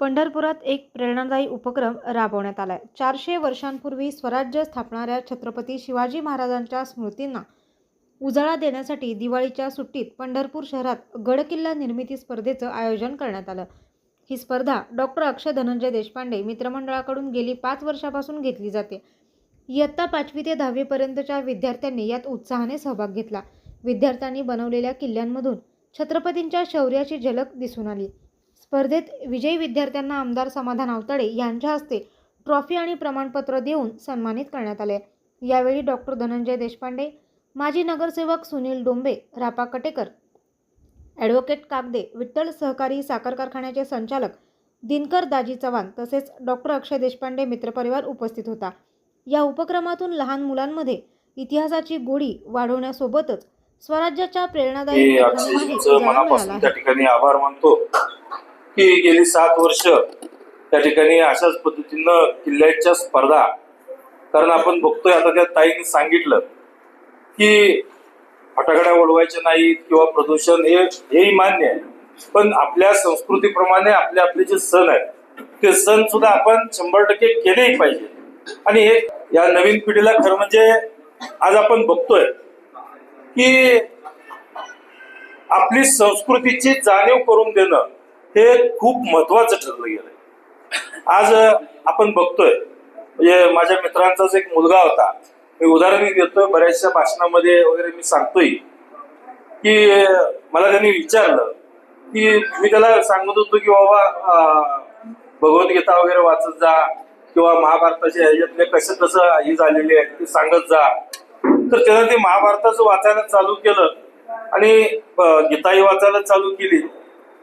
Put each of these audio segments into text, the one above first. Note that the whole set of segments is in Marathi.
पंढरपुरात एक प्रेरणादायी उपक्रम राबवण्यात आलाय. चारशे वर्षांपूर्वी स्वराज्य स्थापणाऱ्या छत्रपती शिवाजी महाराजांच्या स्मृतींना उजाळा देण्यासाठी दिवाळीच्या सुट्टीत पंढरपूर शहरात गडकिल्ला निर्मिती स्पर्धेचं आयोजन करण्यात आलं. ही स्पर्धा डॉक्टर अक्षय धनंजय देशपांडे मित्रमंडळाकडून गेली पाच वर्षापासून घेतली जाते. इयत्ता पाचवी ते दहावीपर्यंतच्या विद्यार्थ्यांनी यात उत्साहाने सहभाग घेतला. विद्यार्थ्यांनी बनवलेल्या किल्ल्यांमधून छत्रपतींच्या शौर्याची झलक दिसून आली. स्पर्धेत विजयी विद्यार्थ्यांना आमदार समाधान आवताडे यांच्या हस्ते ट्रॉफी आणि प्रमाणपत्र देऊन सन्मानित करण्यात आले. यावेळी डॉक्टर धनंजय देशपांडे माजी नगरसेवक सुनील डोंबे रापा कटेकर ॲडव्होकेट कागदे विठ्ठल सहकारी साखर कारखान्याचे संचालक दिनकर दाजी चव्हाण तसेच डॉक्टर अक्षय देशपांडे मित्रपरिवार उपस्थित होता. या उपक्रमातून लहान मुलांमध्ये इतिहासाची गोडी वाढवण्यासोबतच स्वराज्याच्या प्रेरणादायी त्या ठिकाणी आभार मानतो. की गेली सात वर्ष त्या ठिकाणी अशाच पद्धतीनं किल्ल्याच्या स्पर्धा कारण आपण बघतोय आता त्या ताईने सांगितलं की फटाकड्या ओढवायच्या नाहीत किंवा प्रदूषण हे हेही मान्य आहे. पण आपल्या संस्कृतीप्रमाणे आपले आपले जे सण आहेत ते सण सुद्धा आपण शंभर टक्के केलेही पाहिजे. आणि हे या नवीन पिढीला खरं म्हणजे आज आपण बघतोय की आपली संस्कृतीची जाणीव करून देणं हे खूप महत्वाचं ठरलं गेलंय. आज आपण बघतोय म्हणजे माझ्या मित्रांचाच एक मुलगा होता. मी उदाहरण देतोय बऱ्याचशा भाषणामध्ये वगैरे मी सांगतोय की मला त्यांनी विचारलं की मी त्याला सांगत होतो की बाबा भगवद्गीता वगैरे वाचत जा किंवा महाभारताच्या ह्याच्यातले कसं कसं ही झालेली आहे ते सांगत जा. तर त्यानं ते महाभारताचं वाचायला चालू केलं आणि गीताही वाचायला चालू केली.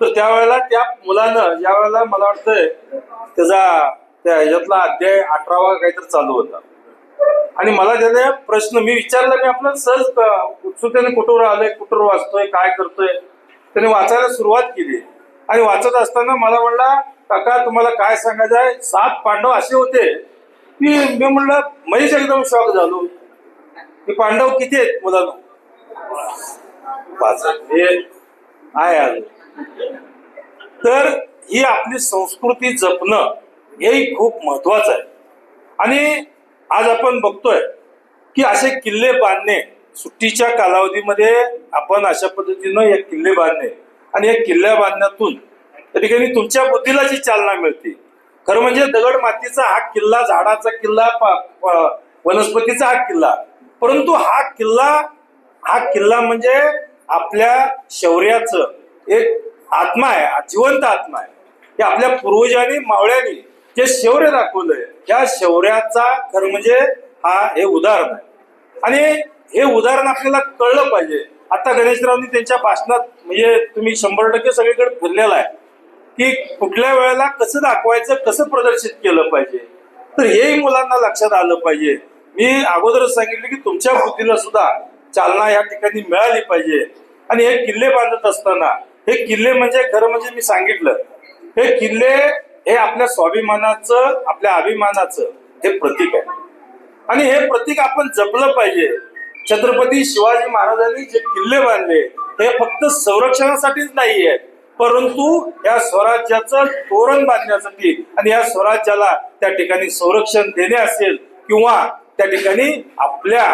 तर त्यावेळेला त्या मुलानं ज्या वेळेला मला वाटतंय त्याचा त्या ह्याच्यातला अध्याय अठरावा काहीतरी चालू होता. आणि मला त्याने प्रश्न मी विचारला मी आपलं सहज उत्सुकतेने कुठवर आलोय कुठवर वाचतोय काय करतोय त्याने वाचायला सुरुवात केली. आणि वाचत असताना मला म्हणला काका तुम्हाला काय सांगायचं आहे? सात पांडव असे होते. की मी म्हणलं महेश एकदम शॉक झालो. की पांडव किती आहेत मुलांना? पाच हे आहे अजून? तर ही आपली संस्कृती जपणं हेही खूप महत्वाचं आहे. आणि आज आपण बघतोय की असे किल्ले बांधणे सुट्टीच्या कालावधीमध्ये आपण अशा पद्धतीनं हे किल्ले बांधणे आणि या किल्ल्या बांधण्यातून त्या ठिकाणी तुमच्या बुद्धीला जी चालना मिळते. खरं म्हणजे दगड मातीचा हा किल्ला झाडाचा किल्ला वनस्पतीचा हा किल्ला. परंतु हा किल्ला हा किल्ला म्हणजे आपल्या शौर्याचं एक आत्मा आहे जिवंत आत्मा आहे. हे आपल्या पूर्वजांनी मावळ्यांनी जे शौर्य दाखवलंय त्या शौर्याचा खरं म्हणजे हा हे उदाहरण आहे. आणि हे उदाहरण आपल्याला कळलं पाहिजे. आता गणेशरावनी त्यांच्या भाषणात म्हणजे तुम्ही शंभर टक्के सगळीकडे फिरलेला आहे की कुठल्या वेळेला कसं दाखवायचं कसं प्रदर्शित केलं पाहिजे. तर हेही मुलांना लक्षात आलं पाहिजे. मी अगोदरच सांगितलं की तुमच्या बुद्धीला सुद्धा चालना या ठिकाणी मिळाली पाहिजे. आणि हे किल्ले बांधत असताना हे किल्ले म्हणजे खरं म्हणजे मी सांगितलं. हे किल्ले हे आपल्या स्वाभिमानाचं आपल्या अभिमानाचं हे प्रतीक आहे. आणि हे प्रतीक आपण जपलं पाहिजे. छत्रपती शिवाजी महाराजांनी जे किल्ले बांधले हे फक्त संरक्षणासाठीच नाही आहेत परंतु या स्वराज्याचं तोरण बांधण्यासाठी आणि या स्वराज्याला त्या ठिकाणी संरक्षण देणे असेल किंवा त्या ठिकाणी आपल्या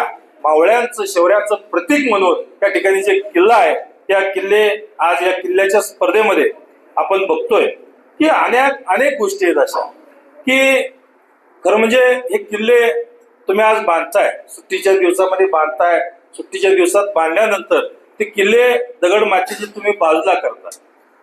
मावळ्यांचं शौर्याचं प्रतीक म्हणून त्या ठिकाणी जे किल्ला आहे या किल्ले आज या किल्ल्याच्या स्पर्धेमध्ये आपण बघतोय. की अनेक अनेक गोष्टी आहेत अशा. की खरं म्हणजे हे किल्ले तुम्ही आज बांधताय सुट्टीच्या दिवसामध्ये बांधताय सुट्टीच्या दिवसात बांधल्यानंतर ते किल्ले दगड मातीचे तुम्ही बाजूला करता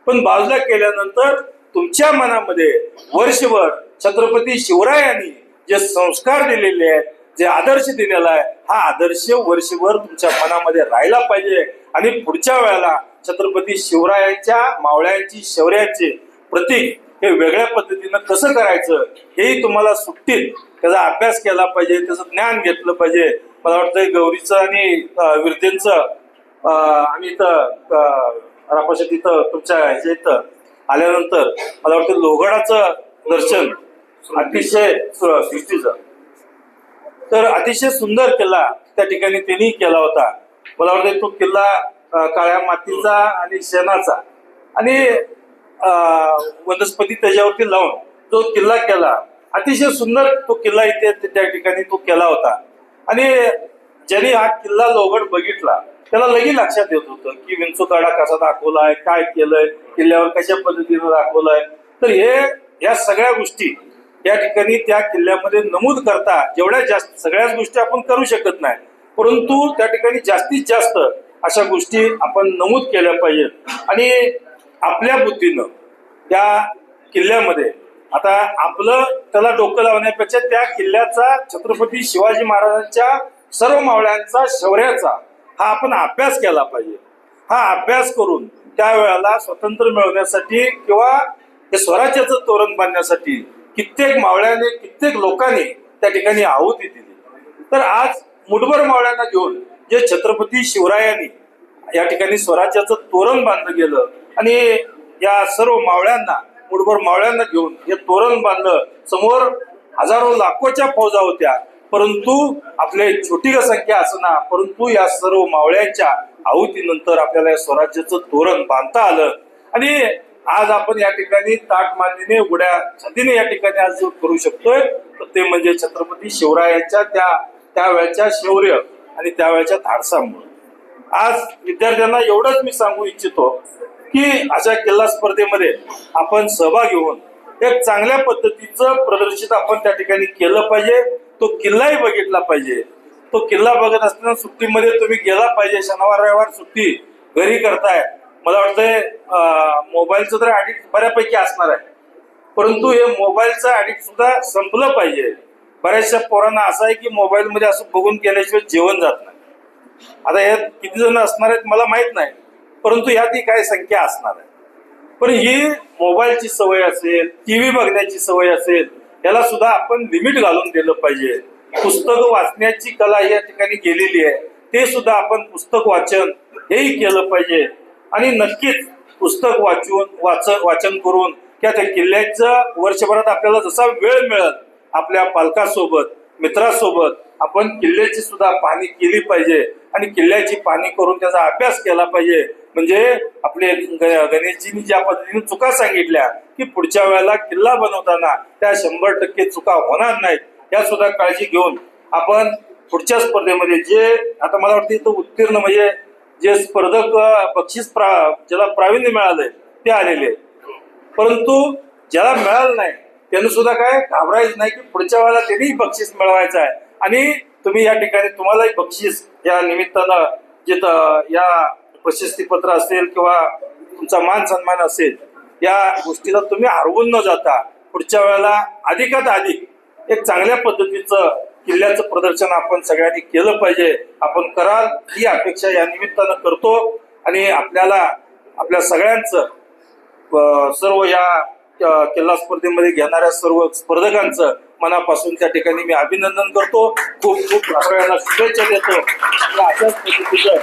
पण बाजूला केल्यानंतर तुमच्या मनामध्ये वर्षभर छत्रपती शिवरायांनी जे संस्कार दिलेले आहेत जे आदर्श दिलेला आहे हा आदर्श वर्षभर तुमच्या मनामध्ये राहिला पाहिजे. आणि पुढच्या वेळेला छत्रपती शिवरायांच्या मावळ्यांची शौर्याचे प्रतीक हे वेगळ्या पद्धतीनं कसं करायचं हेही तुम्हाला सुट्टीत त्याचा अभ्यास केला पाहिजे त्याचं ज्ञान घेतलं पाहिजे. मला वाटतं गौरीचं आणि अं, विरतेंचं आम्ही इथं रापाशात इथं तुमच्या ह्याच्या इथं आल्यानंतर मला वाटतं लोघडाचं दर्शन अतिशय सृष्टीचं. तर अतिशय सुंदर किल्ला त्या ठिकाणी त्यांनी केला होता. मला वाटतं तो किल्ला काळ्या मातीचा आणि शेणाचा. आणि वनस्पती त्याच्यावरती लावून जो किल्ला केला अतिशय सुंदर तो किल्ला इथे त्या ठिकाणी तो केला होता. आणि ज्याने हा किल्ला लोगड बघितला त्याला लगेच लक्षात येत होतं की विंचुकाडा कसा दाखवलाय काय केलंय किल्ल्यावर कशा पद्धतीनं दाखवलाय. तर हे या सगळ्या गोष्टी या ठिकाणी त्या किल्ल्यामध्ये नमूद करता जेवढ्या जास्त सगळ्याच गोष्टी आपण करू शकत नाही. परंतु त्या ठिकाणी जास्तीत जास्त अशा गोष्टी आपण नमूद केल्या पाहिजेत. आणि आपल्या बुद्धीनं त्या किल्ल्यामध्ये आता आपलं त्याला डोकं लावण्यापेक्षा त्या किल्ल्याचा छत्रपती शिवाजी महाराजांच्या सर्व मावळ्यांचा शौर्याचा हा आपण अभ्यास केला पाहिजे. हा अभ्यास करून त्यावेळेला स्वातंत्र्य मिळवण्यासाठी किंवा हे स्वराज्याचं तोरण बांधण्यासाठी कित्येक मावळ्याने कित्येक लोकांनी त्या ठिकाणी आहुती दिली. तर आज मुठभर मावळ्यांना घेऊन जे छत्रपती शिवरायांनी या ठिकाणी स्वराज्याचं तोरण बांधलं गेलं आणि या सर्व मावळ्यांना मुठभर मावळ्यांना घेऊन हे तोरण बांधलं. समोर हजारो लाखोच्या फौजा होत्या. परंतु आपले छोटी संख्या असना परंतु या सर्व मावळ्यांच्या आहुतीनंतर आपल्याला या स्वराज्याचं तोरण बांधता आलं. आणि आज आपण या ठिकाणी ताट मांडीने उघड्या छातीने या ठिकाणी आज करू शकतोय तर ते म्हणजे छत्रपती शिवरायांच्या त्या त्यावेळच्या शौर्य आणि त्यावेळच्या धाडसामुळे. आज विद्यार्थ्यांना एवढंच मी सांगू इच्छितो की अशा किल्ला स्पर्धेमध्ये आपण सहभाग घेऊन एक चांगल्या पद्धतीचं प्रदर्शित आपण त्या ठिकाणी केलं पाहिजे. तो किल्लाही बघितला पाहिजे. तो किल्ला बघत असताना सुट्टीमध्ये तुम्ही गेला पाहिजे. शनिवार रविवार सुट्टी घरी करताय. मला वाटतंय मोबाईलचं तर ऍडिक्ट बऱ्यापैकी असणार आहे. परंतु हे मोबाईलचं ऍडिक्ट सुद्धा संपलं पाहिजे. बऱ्याचशा पोरांना असं आहे की मोबाईलमध्ये असं बघून केल्याशिवाय जेवण जात नाही. आता यात किती जण असणार आहेत मला माहीत नाही परंतु यात ही काय संख्या असणार आहे. पण ही मोबाईलची सवय असेल टी व्ही बघण्याची सवय असेल याला सुद्धा आपण लिमिट घालून दिलं पाहिजे. पुस्तकं वाचण्याची कला या ठिकाणी गेलेली आहे ते सुद्धा आपण पुस्तक वाचन हेही केलं पाहिजे. आणि नक्कीच पुस्तक वाचून वाच वाचन करून किंवा त्या किल्ल्याचं वर्षभरात आपल्याला जसा वेळ मिळत आपल्या पालकासोबत मित्रासोबत आपण किल्ल्याची सुद्धा पाहणी केली पाहिजे आणि किल्ल्याची पाहणी करून त्याचा अभ्यास केला पाहिजे. म्हणजे आपले ग- गणेशजींनी ज्या पद्धतीने चुका सांगितल्या की पुढच्या वेळेला किल्ला बनवताना त्या शंभर टक्के चुका होणार नाहीत या सुद्धा काळजी घेऊन आपण पुढच्या स्पर्धेमध्ये जे आता मला वाटते तो उत्तीर्ण म्हणजे जे स्पर्धक बक्षीस प्रा ज्याला प्रावीण्य मिळालंय ते आलेले परंतु ज्याला मिळालं नाही त्यानं सुद्धा काय घाबरायचं नाही की पुढच्या वेळेला त्यांनी बक्षीस मिळवायचं आहे. आणि तुम्ही या ठिकाणी तुम्हालाही बक्षीस या निमित्तानं जिथं या प्रशस्तीपत्र असेल किंवा तुमचा मान सन्मान असेल या गोष्टीला तुम्ही हरवून न जाता पुढच्या वेळेला अधिकात अधिक एक चांगल्या पद्धतीचं किल्ल्याचं प्रदर्शन आपण सगळ्यांनी केलं पाहिजे. आपण कराल ही अपेक्षा या निमित्तानं करतो. आणि आपल्याला आपल्या सगळ्यांचं सर्व या किल्ला स्पर्धेमध्ये घेणाऱ्या सर्व स्पर्धकांचं मनापासून त्या ठिकाणी मी अभिनंदन करतो. खूप खूप सगळ्यांना शुभेच्छा देतो. अशाच पद्धतीचं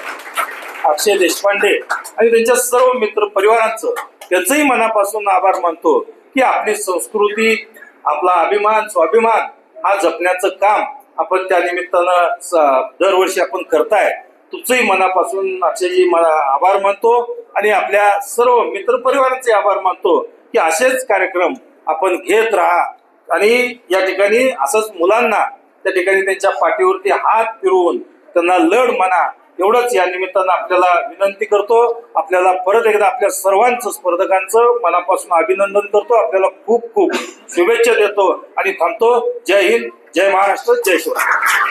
अक्षय देशपांडे आणि त्यांच्या सर्व मित्र परिवारांचं त्याचंही मनापासून आभार मानतो की आपली संस्कृती आपला अभिमान स्वाभिमान हा जपण्याचं काम आपण त्या निमित्तानं दरवर्षी आपण करताय. तुमचंही मनापासून अक्षयजी मला आभार मानतो आणि आपल्या सर्व मित्र परिवारांचे आभार मानतो. की असेच कार्यक्रम आपण घेत राहा. आणि या ठिकाणी असंच मुलांना त्या ठिकाणी त्यांच्या पाठीवरती हात फिरवून त्यांना लढ म्हणा एवढंच या निमित्तानं आपल्याला विनंती करतो. आपल्याला परत एकदा आपल्या सर्वांचं स्पर्धकांचं मनापासून अभिनंदन करतो. आपल्याला खूप खूप शुभेच्छा देतो आणि थांबतो. जय हिंद जय महाराष्ट्र जय शिवराय.